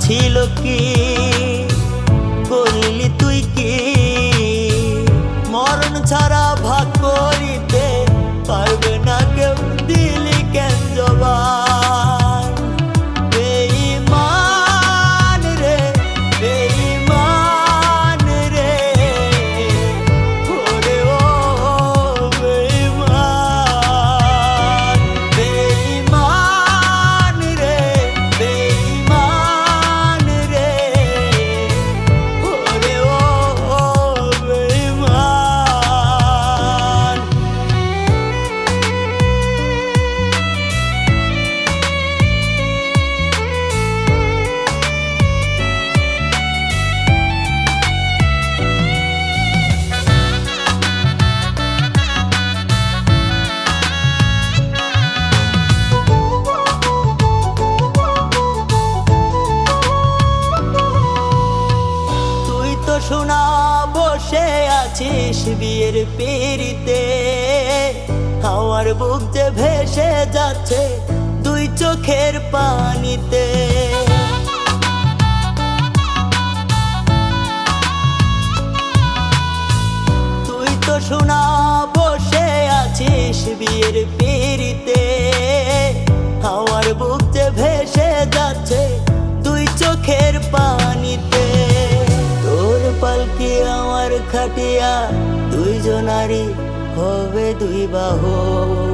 ছিল কি? আছিস বিয়ের পিড়িতে? আমার বুক যে ভেসে যাচ্ছে দুই চোখের পানিতে। তুই তো শোনা বসে আছিস বিয়ের পিড়িতে। খাটিয়া দুইজনারই হবে দুই বাহু।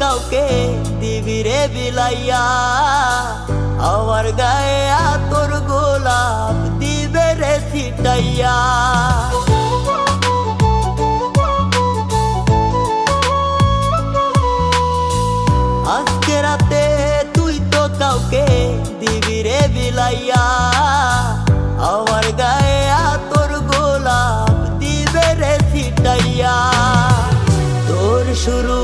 কাউকে দিবি রে বিলাইয়া? আমার গায়ে তোর গোলাপ দিবে রে ছিটাইয়া। আজকে রাতে তুই তো কাউকে দিবি বিলাইয়া। শুরু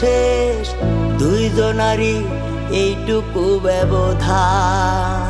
শেষ। দুইজনারই এইটুকু ব্যবধান।